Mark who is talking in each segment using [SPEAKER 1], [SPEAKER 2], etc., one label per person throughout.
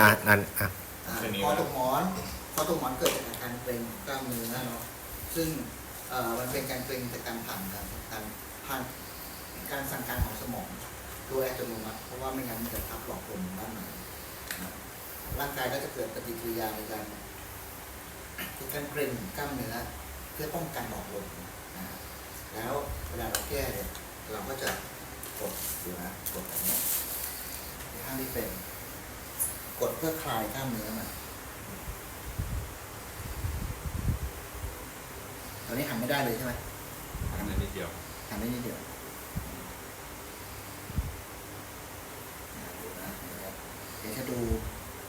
[SPEAKER 1] อะนั่นอะ
[SPEAKER 2] อ่า
[SPEAKER 3] แค่นี้
[SPEAKER 2] คอตกหมอนคอตกหมอนเกิดจากอาการเกร็งกล้ามเนื้อเนาะซึ่งเอ่อมันเป็นการเกร็งจากการผ่านการการผ่านการสั่งการของสมองโดยอัตโนมัติเพราะว่าไม่งั้นมันจะทับหลอดลมด้านในนะร่างกายก็จะเกิดปฏิกิริยาในการในการเกร็งกล้ามเนื้อเพื่อป้องกันหลอดลมนะแล้วเวลาเราแก้เนี่ยเราก็จะกดดูนะกดแบบนี้ในข้างที่เป็น กดเพื่อคลายกล้ามเนื้อมันตอนนี้หันไม่ได้เลยใช่ไหม
[SPEAKER 3] ทำได้นิดเดียว
[SPEAKER 2] หันได้นิดเดียวอ่าดูนะเดี๋ยวจะดู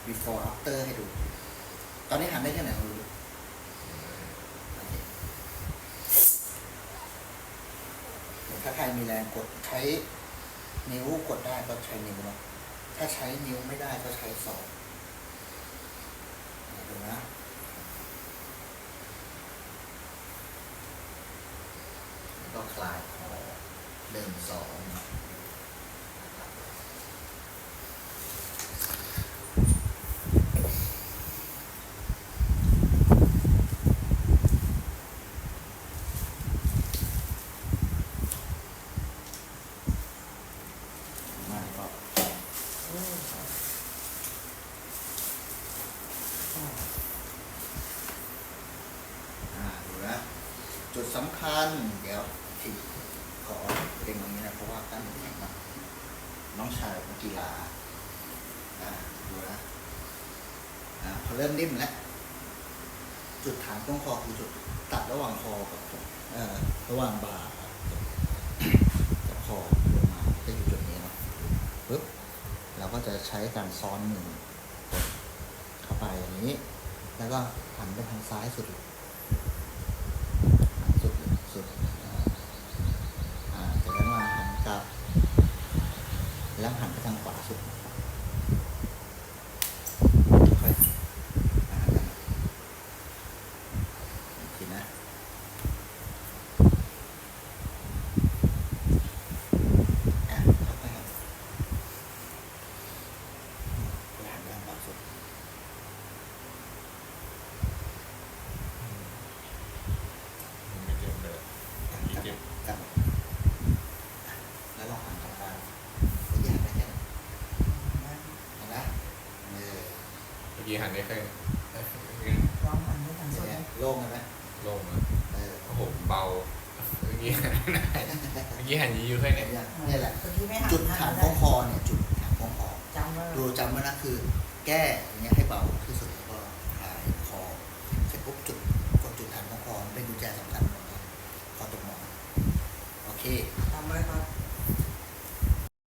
[SPEAKER 2] before after ให้ดู ตอนนี้หันได้แค่ไหนเราดูโอเคเดี๋ยวถ้าใครมีแรงกดใช้นิ้วกดได้ก็ใช้นิ้วเนาะ ถ้าใช้นิ้วไม่ได้ก็ใช้ศอกดูนะแล้วก็คลายคอหนึ่งสองมาก็อ่าดูนะ จุดสำคัญ เดี๋ยวทีขอเร่งตรงนี้นะเพราะว่ากล้ามเนื้อแข็งมากน้องชายนักกีฬาอ่าดูนะอ่าพอเริ่มนิ่มแล้วจุดฐานต้นคอคือจุดตัดระหว่างคอกับเอ่อระหว่างบ่ากับกับคอลงมาจะอยู่จุดนี้เนาะปึ๊บเราก็จะใช้การซ้อนมือกดเข้าไปอย่างนี้ แล้วก็หันไปทางซ้ายสุด แล้วหันไปทางขวาสุดค่อยอ่าอีกทีนะอะค่อยๆหันไปหันไปทางขวาสุด
[SPEAKER 3] ไม่เจ็บเลยอีกเจ็บ
[SPEAKER 2] กับแล้วลองหันกลับมาไม่ยากได้แค่ไหนเห็นไหมเออ
[SPEAKER 3] เมื่อ กี้หันได้แค่
[SPEAKER 4] ลองหันไปทาง
[SPEAKER 2] เห็
[SPEAKER 4] สุ
[SPEAKER 2] น
[SPEAKER 4] ด
[SPEAKER 2] ไหม
[SPEAKER 4] เลย
[SPEAKER 2] โล่งไหม
[SPEAKER 3] โล่งอะ
[SPEAKER 2] เออ
[SPEAKER 3] โอ้โหเบาเมื่อกี้หันไม่ได้เมื่อกี้หันยีอยู่แค่
[SPEAKER 2] เห็
[SPEAKER 3] เนี้
[SPEAKER 2] นยังเนี่ยแหละ
[SPEAKER 4] เมื่อกี้ไม่หัน
[SPEAKER 2] จุดฐานของคอเนี่ยจุดฐานของคอ
[SPEAKER 4] จำไว้
[SPEAKER 2] ดูจำไว้นะคือ แก้อย่างเงี้ยให้เบาที่สุดแล้วก็คลายคอเสร็จปุ๊บจุดกดจุดฐานของคอเป็นกุญแจสำคัญของคอตกหมอนโอเค
[SPEAKER 4] จำไว้ครับ